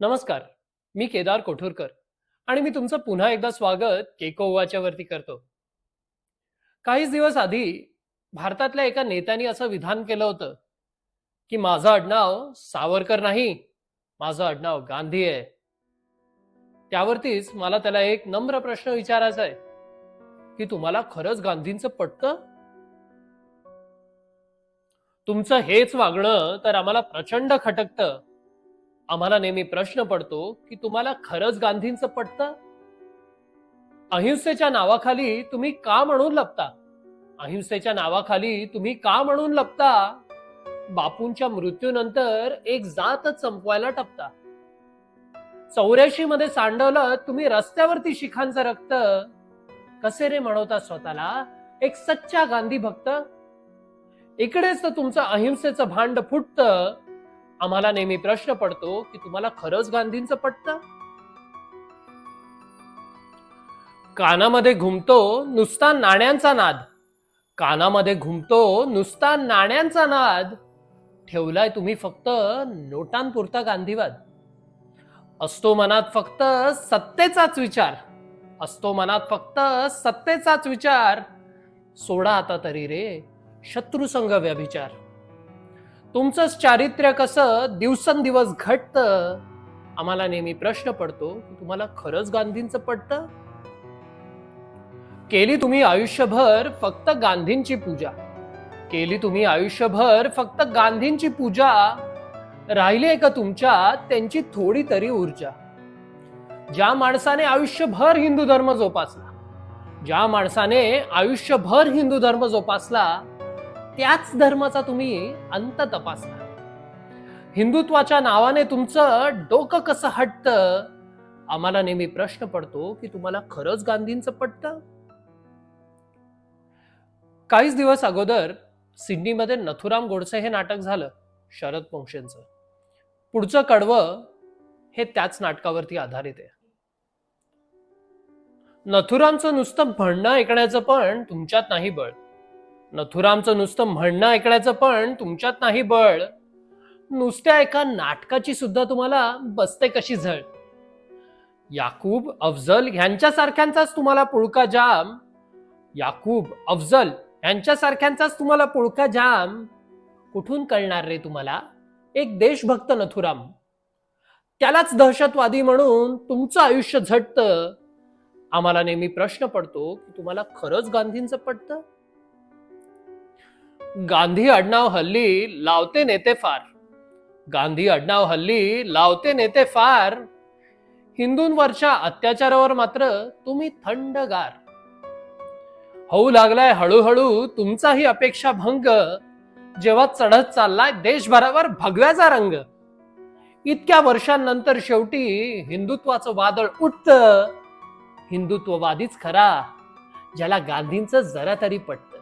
नमस्कार मी केदार कोठूरकर आणि मी तुमचं पुन्हा एकदा स्वागत केकोवाच्या वरती करतो. काहीच दिवस आधी भारतातल्या एका नेत्याने असं विधान केलं होतं की माझं आडनाव सावरकर नाही माझं आडनाव गांधी आहे. त्यावरतीच मला त्याला एक नम्र प्रश्न विचारायचा आहे की तुम्हाला खरंच गांधींचं पटतं? तुमचं हेच वागणं तर आम्हाला प्रचंड खटकतं. आम्हाला नेहमी प्रश्न पडतो की तुम्हाला खरंच गांधींचं पटतं? अहिंसेच्या नावाखाली तुम्ही का म्हणून लपता? अहिंसेच्या नावाखाली तुम्ही का म्हणून लपता? बापूंच्या मृत्यूनंतर एक जातच संपवायला टपता. चौऱ्याऐंशी मध्ये सांडवलं तुम्ही रस्त्यावरती शिखांचं रक्त. कसे रे म्हणवता स्वतःला? एक सच्चा गांधी भक्त? इकडेच तर तुमचं अहिंसेचं भांड फुटतं. आम्हाला नेहमी प्रश्न पडतो की तुम्हाला खरंच गांधींचं पटतं? कानामध्ये घुमतो नुसता नाण्यांचा नाद. कानामध्ये घुमतो नुसता नाण्यांचा नाद. ठेवलाय तुम्ही फक्त नोटांपुरता गांधीवाद. असतो मनात फक्त सत्तेचाच विचार. असतो मनात फक्त सत्तेचाच विचार. सोडा आता तरी रे शत्रुसंग व्यभिचार. तुमचंच चारित्र्य कसं दिवसेंदिवस घटतं आम्हाला नेहमी प्रश्न पडतो की तुम्हाला खरंच गांधींचं पटतं केली तुम्ही आयुष्यभर फक्त गांधींची पूजा. केली तुम्ही आयुष्यभर फक्त गांधींची पूजा. राहिली आहे का तुमच्यात त्यांची थोडी तरी ऊर्जा? ज्या माणसाने आयुष्यभर हिंदू धर्म जोपासला ज्या माणसाने आयुष्यभर हिंदू धर्म जोपासला त्याच धर्माचा तुम्ही अंत तपासला हिंदुत्वाच्या नावाने तुमचं डोकं कसं हटतं? आम्हाला नेहमी प्रश्न पडतो की तुम्हाला खरंच गांधींचं पटतं? काहीच दिवस अगोदर सिडनीमध्ये नथुराम गोडसे हे नाटक झालं शरद पोंक्षेंचं पुढचं कडवं हे त्याच नाटकावरती आधारित आहे. नथुरामचं नुसतं म्हणणं ऐकण्याचं पण तुमच्यात नाही बळ. नथुरामचं नुसतं म्हणणं ऐकण्याचं पण तुमच्यात नाही बळ. नुसत्या एका नाटकाची सुद्धा तुम्हाला बसते कशी झळ. याकूब अफजल ह्यांच्यासारख्यांचाच तुम्हाला पुळका जाम. याकूब अफजल यांच्यासारख्यांचाच तुम्हाला पुळका जाम. कुठून कळणार रे तुम्हाला? एक देशभक्त नथुराम. त्यालाच दहशतवादी म्हणून तुमचं आयुष्य झटतं. आम्हाला नेहमी प्रश्न पडतो की तुम्हाला खरंच गांधींचं पटतं? गांधी आडनाव हल्ली लावते नेते फार. गांधी आडनाव हल्ली लावते नेते फार. हिंदूंवरच्या अत्याचारावर मात्र तुम्ही थंडगार. होऊ लागलाय हळूहळू तुमचाही अपेक्षा भंग. जेव्हा चढत चाललाय देशभरावर भगव्याचा रंग. इतक्या वर्षांनंतर शेवटी हिंदुत्वाचं वादळ उठत. हिंदुत्ववादीच खरा. ज्याला गांधींचं जरा तरी पटत.